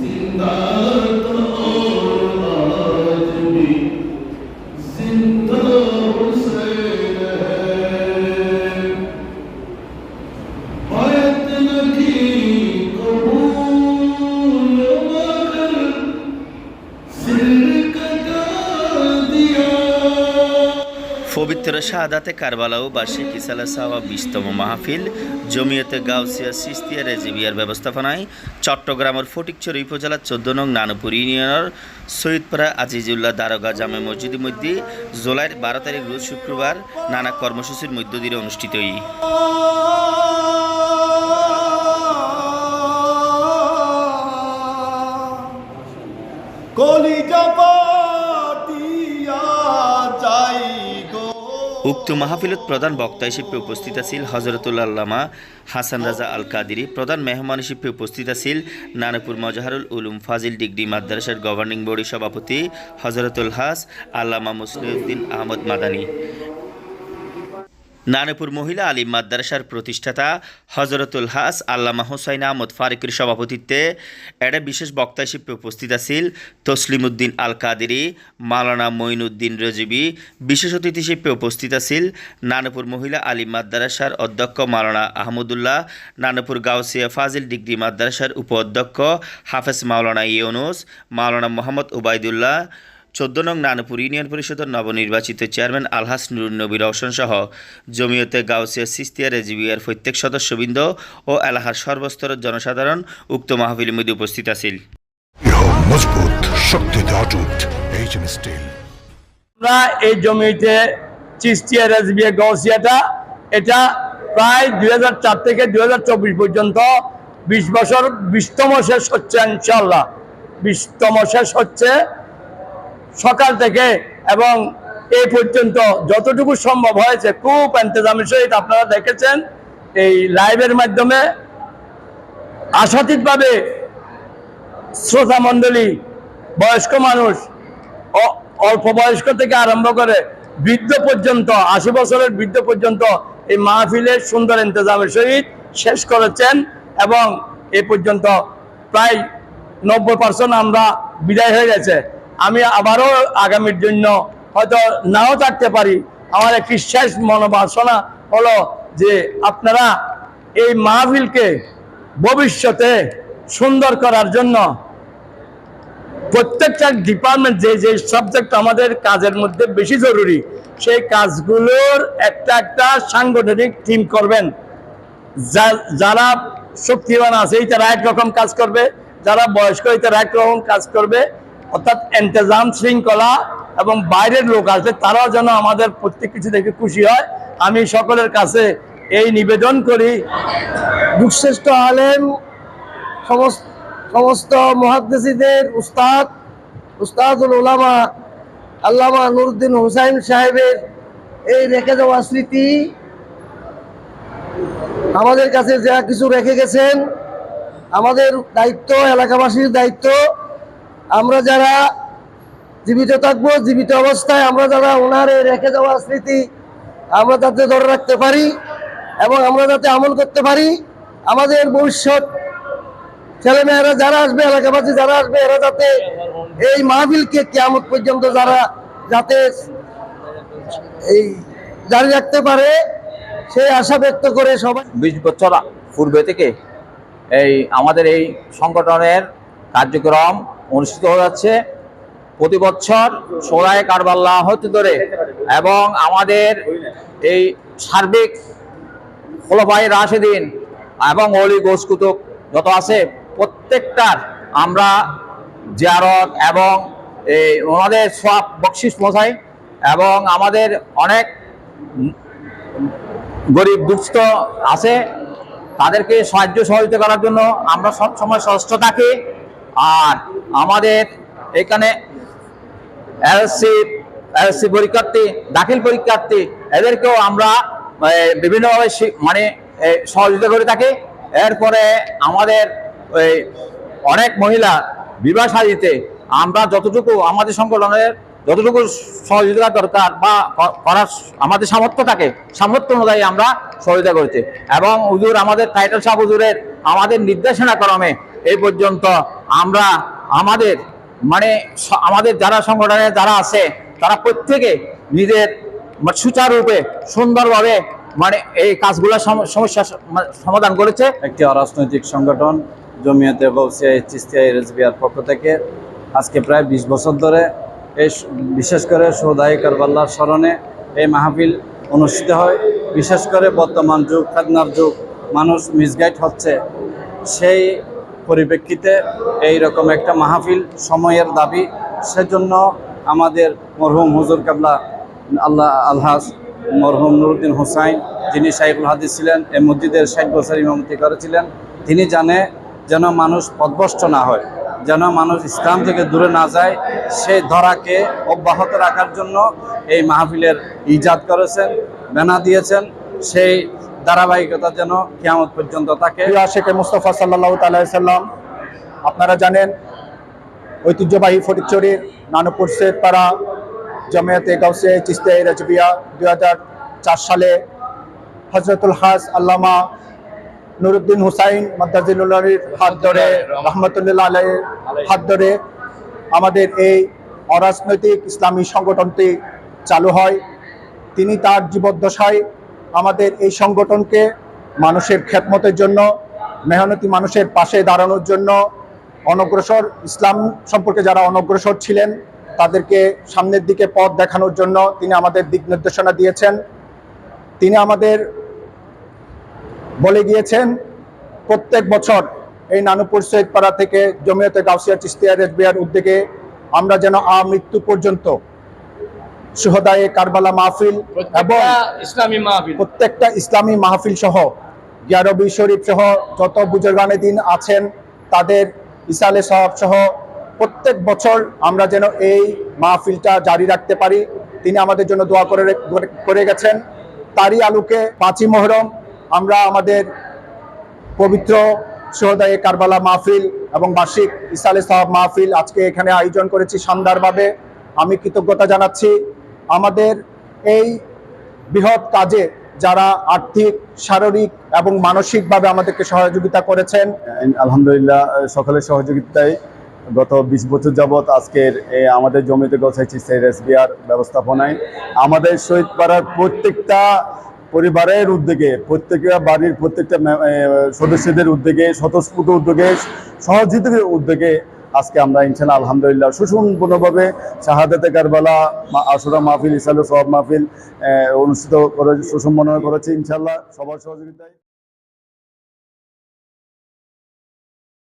زندہ পবিত্র শাহাদাতে কারবালা ও বার্ষিক ইসালা সাওয়া বিশতম মাহফিল জমিয়তে গাউসিয়া সিস্তিয়া রেজিবিয়ার ব্যবস্থাপনায় চট্টগ্রামের ফটিকচুরি উপজেলার চোদ্দ নং নানপুর ইউনিয়নের সৈয়দপাড়া আজিজুল্লাহ দারোগা জামে মসজিদের মধ্যে জুলাইয়ের বারো তারিখ রোজ শুক্রবার নানা কর্মসূচির মধ্য দিয়ে অনুষ্ঠিত হই। কলিজা উক্ত মাহফিলত প্রধান বক্তা হিসেবে উপস্থিত আছিল হজরতুল্লামা হাসান রাজা আল কাদিরি প্রধান মেহমান হিসেবে উপস্থিত আছিল নানাপুর মজাহারুল উলুম ফাজিল ডিগ্রি মাদ্রাসার গভর্নিং বডির সভাপতি হজরতুল হাস আল্লামা মুসলিউদ্দিন আহমদ মাদানী। নানপুর মহিলা আলিম মাদ্রাসার প্রতিষ্ঠাতা হজরতুল হাস আল্লামা হোসাইন আহমদ ফারুকের সভাপতিত্বে একটা বিশেষ বক্তা হিসেবে উপস্থিত আছিল তসলিমউদ্দিন আল কাদেরি মালানা মঈনুদ্দিন রজিবি, বিশেষ অতিথি হিসেবে উপস্থিত আছিল নানপুর মহিলা আলিম মাদ্রাসার অধ্যক্ষ মালানা আহমদুল্লাহ, নানপুর গাউসিয়া ফাজিল ডিগ্রি মাদ্রাসার উপ অধ্যক্ষ হাফেজ মাওলানা ইউনুস, মাওলানা মোহাম্মদ ওবায়দুল্লাহ চোদ্দ নং নানপুর ইউনিয়ন পরিষদের নবনির্বাচিত চেয়ারম্যান আলহাস নুরুন নবী রওশন সহ জমিয়তে গাউসিয়া সিস্তিয়া রেজিবিয়ার প্রত্যেক সদস্যবৃন্দ ও এলাকার সর্বস্তরের জনসাধারণ উক্ত মাহফিলের মধ্যে উপস্থিত আছিল। মজবুত শক্তিতে অটুট এইচএম স্টিল আমরা এই জমিতে চিস্তিয়া রেজবিয়া গৌসিয়াটা এটা প্রায় দুই থেকে দু হাজার চব্বিশ পর্যন্ত বিশ বছর বিশতম শেষ হচ্ছে ইনশাল্লাহ বিশতম শেষ হচ্ছে সকাল থেকে এবং এই পর্যন্ত যতটুকু সম্ভব হয়েছে, খুব এন্তেজামের সহিত আপনারা দেখেছেন এই লাইভের মাধ্যমে আশাতীতভাবে শ্রোতা মণ্ডলী, বয়স্ক মানুষ অল্প বয়স্ক থেকে আরম্ভ করে বৃদ্ধ পর্যন্ত, আশি বছরের বৃদ্ধ পর্যন্ত এই মাহফিলের সুন্দর ইন্তজামের সহিত শেষ করেছেন এবং এ পর্যন্ত প্রায় নব্বই পার্সেন্ট আমরা বিদায় হয়ে গেছে। আমি আবারও আগামীর জন্য হয়তো নাও থাকতে পারি। আমার একটি শেষ মনোবাসনা হলো যে আপনারা এই মাহফিলকে ভবিষ্যতে সুন্দর করার জন্য প্রত্যেকটা ডিপার্টমেন্ট যে যে সাবজেক্ট আমাদের কাজের মধ্যে বেশি জরুরি, সেই কাজগুলোর একটা একটা সাংগঠনিক টিম করবেন। যারা শক্তিবান আছে তারা একরকম কাজ করবে, যারা বয়স্ক তারা একরকম কাজ করবে। অর্থাৎ এন্তেজাম শৃঙ্খলা এবং বাইরের লোক আছে, তারাও যেন আমাদের প্রত্যেক কিছু দেখে খুশি হয়। আমি সকলের কাছে এই নিবেদন করি দুঃশ্রেষ্ঠ আলেম সমস্ত সমস্ত মহাদ্দেশীদের উস্তাদ, উস্তাদুল ওলামা আল্লামা নুরুদ্দিন হুসাইন সাহেবের এই রেখে যাওয়া স্মৃতি আমাদের কাছে যা কিছু রেখে গেছেন, আমাদের দায়িত্ব, এলাকাবাসীর দায়িত্ব আমরা যারা জীবিত থাকব, জীবিত অবস্থায় আমরা যারা ওনার রেখে যাওয়া স্মৃতি আমরা যাতে ধরে রাখতে পারি এবং আমরা যাতে আমল করতে পারি, আমাদের ভবিষ্যৎ ছেলেমেয়েরা যারা আসবে, এলাকাবাসী যারা আসবে, এরা যাতে এই মাহবিলকে কেমন পর্যন্ত যারা যাতে এই জারি রাখতে পারে সেই আশা ব্যক্ত করে সবাই বিশ বছর পূর্বে থেকে এই আমাদের এই সংগঠনের কার্যক্রম অনুষ্ঠিত হয়ে যাচ্ছে প্রতি বছর সোলায় কারবাল্লা হতে ধরে এবং আমাদের এই সার্বিক খোলফাই রাশেদিন এবং অলি গোসকুতুক যত আছে প্রত্যেকটার আমরা জিয়ারত এবং এই ওনাদের সব বকশিস মশাই এবং আমাদের অনেক গরিব দুঃস্থ আছে, তাদেরকে সাহায্য সহযোগিতা করার জন্য আমরা সব সময় সচেষ্ট থাকি। আর আমাদের এখানে এলসি এলসি পরীক্ষার্থী, দাখিল পরীক্ষার্থী, এদেরকেও আমরা বিভিন্নভাবে মানে সহযোগিতা করে থাকি। এরপরে আমাদের ওই অনেক মহিলা বিবাহ সাজিতে আমরা যতটুকু আমাদের সংগঠনের যতটুকু সহযোগিতা দরকার বা করার আমাদের সামর্থ্য থাকে, সামর্থ্য অনুযায়ী আমরা সহযোগিতা করছি। এবং হুজুর আমাদের টাইটেল সাহেব হুজুরের আমাদের নির্দেশনা ক্রমে এই পর্যন্ত আমরা আমাদের মানে আমাদের যারা সংগঠনে যারা আছে, তারা প্রত্যেকে নিজের মানে সুচারুরূপে সুন্দরভাবে মানে এই কাজগুলো সমস্যা মানে সমাধান করেছে। একটি অরাজনৈতিক সংগঠন, জমিয়তে গৌসিয়া পক্ষ থেকে। আজকে প্রায় বিশ বছর ধরে এই বিশেষ করে সৌদাই কারবাল্লার স্মরণে এই মাহফিল অনুষ্ঠিত হয়। বিশেষ করে বর্তমান যুগ ফেদনার যুগ, মানুষ মিসগাইড হচ্ছে। সেই পরিপ্রেক্ষিতে এই রকম একটা মাহফিল সময়ের দাবি, সেজন্য আমাদের মরহুম হুজুর কাবলা আল্লাহ আলহাজ মরহুম নুরুদ্দিন হুসাইন, যিনি শাইখুল হাদিস ছিলেন, এই মসজিদের ষাট বছর ইমামতি করেছিলেন, তিনি জানে যেন মানুষ পদভষ্ট না হয়, যেন মানুষ ইসলাম থেকে দূরে না যায় সেই ধরাকে অব্যাহত রাখার জন্য এই মাহফিলের ইজাদ করেছেন, বেনা দিয়েছেন, সেই ধারাবাহিকতা যেন কিয়ামত পর্যন্ত থাকে। আশেকে মুস্তফা সাল্লাহ তাল্লাম আপনারা জানেন, ঐতিহ্যবাহী ফটিকচুরির নানুপুর শেখ পাড়া জমিয়তে গাউসে চিস্তে রাজবিয়া দুই হাজার চার সালে হজরতুল হাস আল্লামা নুরুদ্দিন হুসাইন মদ্দাজিল্লাহির হাত ধরে রহমতুল্লাহ আলাইয়ের হাত ধরে আমাদের এই অরাজনৈতিক ইসলামী সংগঠনটি চালু হয়। তিনি তার জীবদ্দশায় আমাদের এই সংগঠনকে মানুষের খেদমতের জন্য, মেহনতি মানুষের পাশে দাঁড়ানোর জন্য, অনগ্রসর ইসলাম সম্পর্কে যারা অনগ্রসর ছিলেন, তাদেরকে সামনের দিকে পথ দেখানোর জন্য তিনি আমাদের দিক নির্দেশনা দিয়েছেন। তিনি আমাদের বলে গিয়েছেন, প্রত্যেক বছর এই নানুপুর সৈয়দপাড়া থেকে জমিয়তে গাউসিয়া চিস্তিয়া রেজবিয়ার উদ্যোগে আমরা যেন আ মৃত্যু পর্যন্ত সুহদায়ে কারবালা মাহফিল এবং ইসলামী মাহফিল। প্রত্যেকটা ইসলামী মাহফিল সহ গিয়ারবি শরীফ সহ যত বুজুর্গানে দিন আছেন তাদের ইসালে সাহাব সহ প্রত্যেক বছর আমরা যেন এই মাহফিলটা জারি রাখতে পারি। তিনি আমাদের জন্য দোয়া করে করে গেছেন। তারই আলোকে পাঁচই মহরম আমরা আমাদের পবিত্র সোহদায়ে কারবালা মাহফিল এবং বার্ষিক ইসালে সাহাব মাহফিল আজকে এখানে আয়োজন করেছি শানদারভাবে আমি কৃতজ্ঞতা জানাচ্ছি। আমাদের এই বৃহৎ কাজে যারা আর্থিক, শারীরিক এবং মানসিকভাবে আমাদেরকে সহযোগিতা করেছেন। আলহামদুলিল্লাহ সকলের সহযোগিতায় গত বিশ বছর যাবৎ আজকের আমাদের জমিতে গোছাইছি সেই এসবিআর ব্যবস্থাপনায়। আমাদের শহীদ পাড়ার প্রত্যেকটা পরিবারের উদ্যোগে, প্রত্যেকটা বাড়ির প্রত্যেকটা সদস্যদের উদ্যোগে, স্বতঃস্ফূর্ত উদ্যোগে, সহযোগিতার উদ্যোগে আজকে আমরা ইনশাল্লাহ আলহামদুলিল্লাহ, সুসম্পূর্ণভাবে শাহাদাতে কারবালা আশুরা মাহফিল, ইসালু সব মাহফিল অনুষ্ঠিত করে সুসম্পন্ন করেছি ইনশাল্লাহ সবার সহযোগিতায়।